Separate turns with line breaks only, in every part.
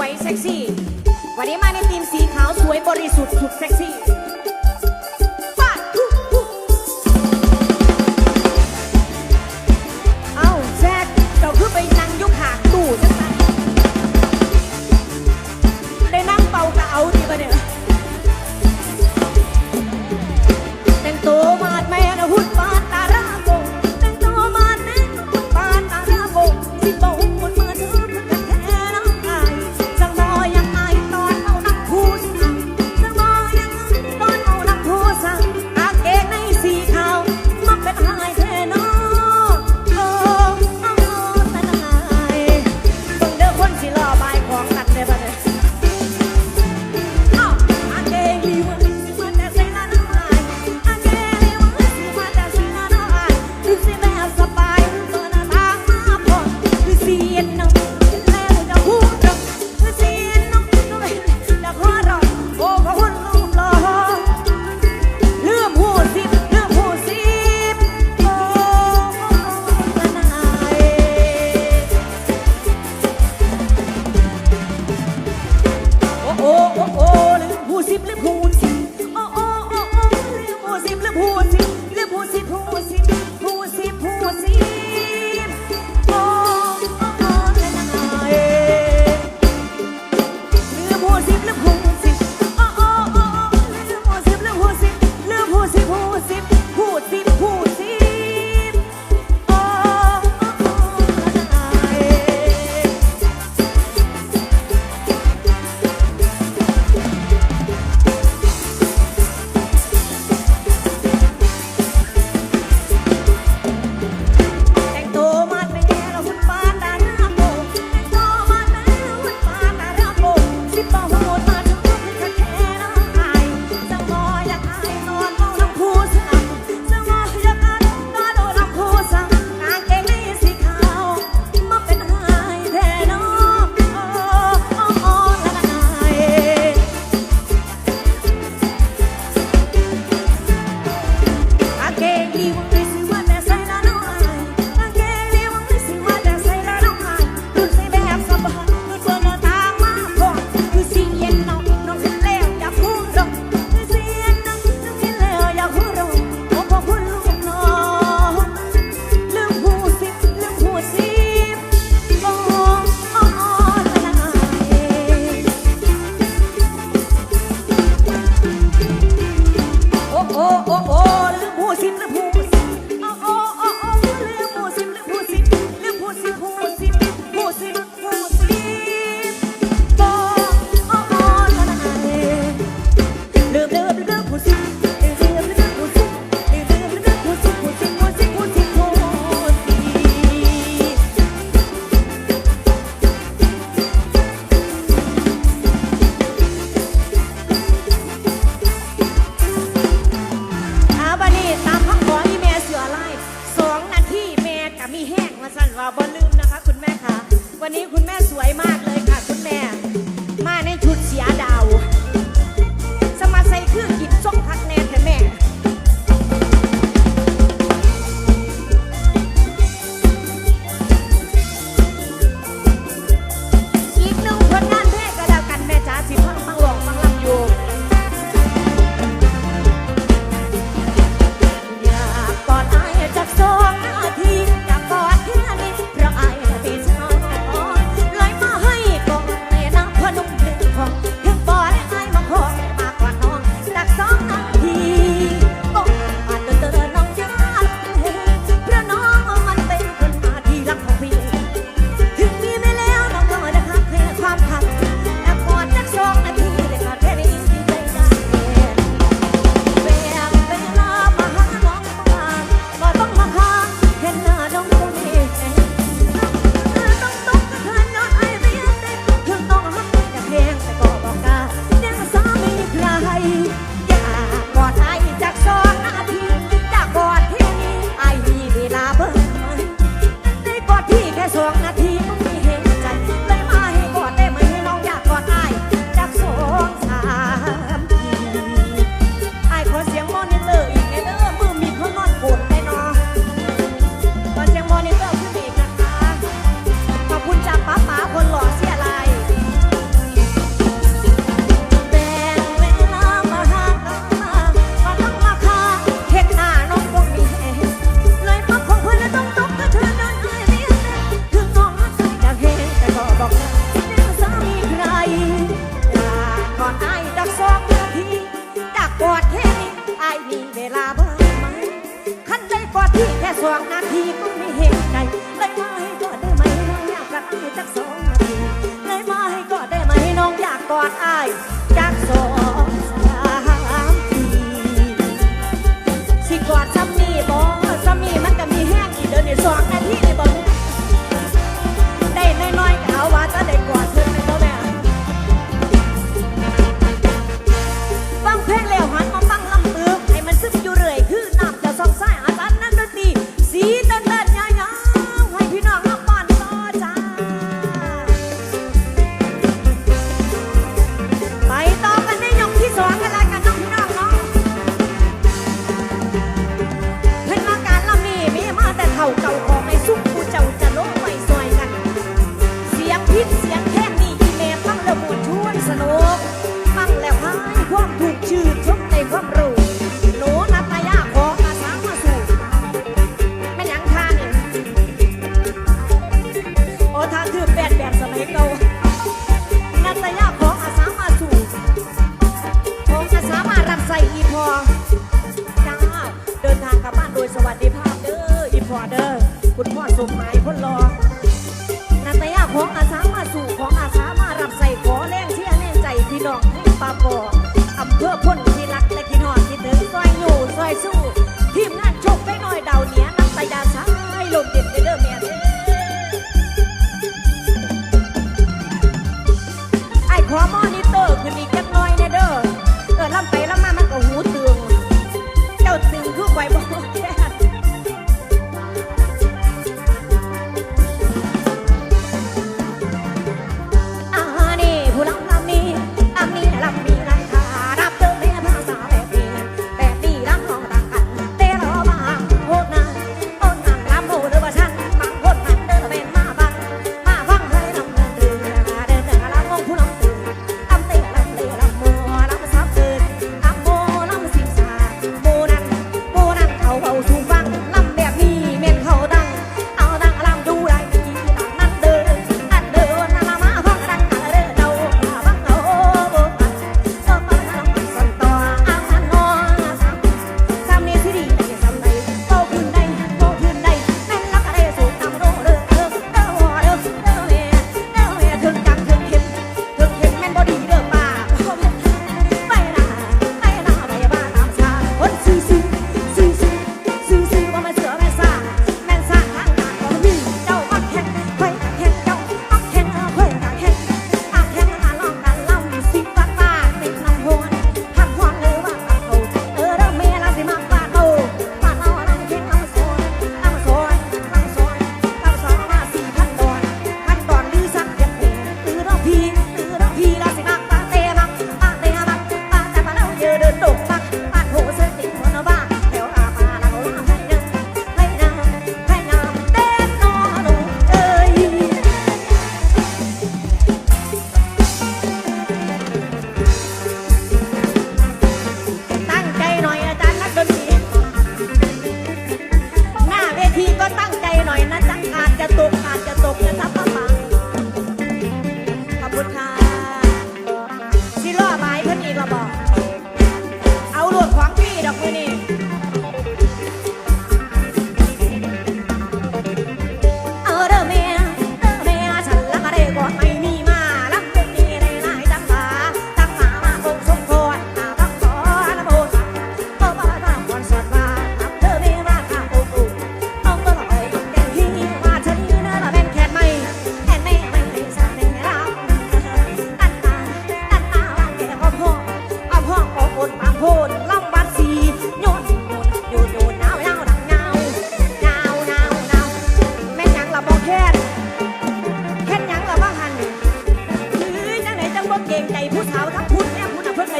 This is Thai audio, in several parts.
วยเซ็กซี่ วันนี้มาในทีมสีขาวสวยบริสุทธิ์สุดเซ็กซี่ ว่าสั่นว่าบอลลืมนะคะ คุณแม่ค่ะ วันนี้คุณแม่สวยมากเลยค่ะ คุณแม่ มาในชุดเสียดาว สมาใส่เครื่องกิน อที่แค่สองนาทีก็ไม่เห็นใจเลยมาให้กอดได้ไหมน้องอยากรักอ้ายจักสองนาทีเลยมาให้กอดได้ไหมน้องอยากกอดอ้ายจักสองสามทีสิกอดซ้ำมีบ่ซ้ำมีมันก็มีแห้งอีกเดินอีกสอง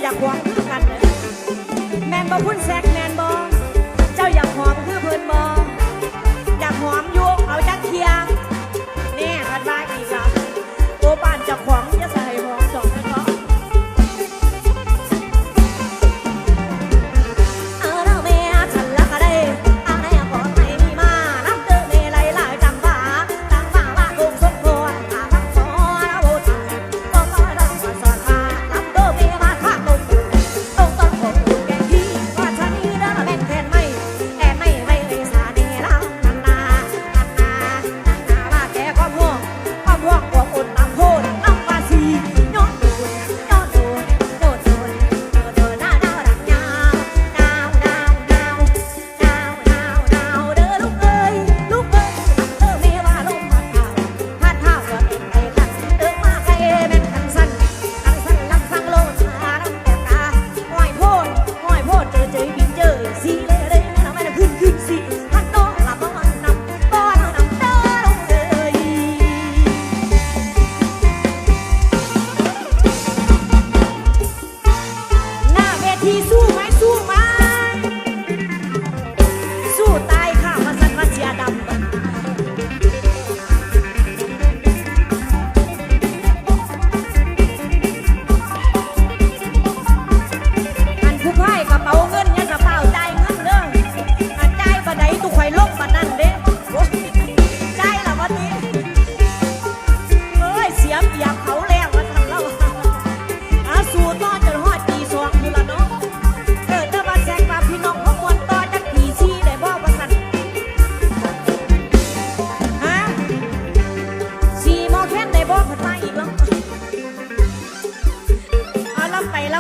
อยากหวงคือกัน แมนบอพุ่นแซกแมนบอเจ้าอยากหวงคือ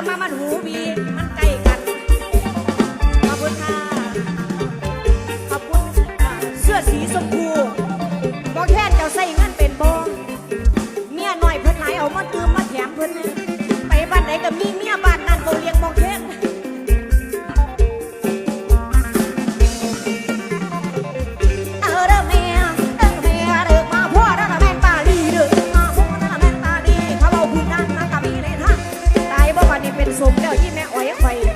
แล้วมามันหูบี 欢迎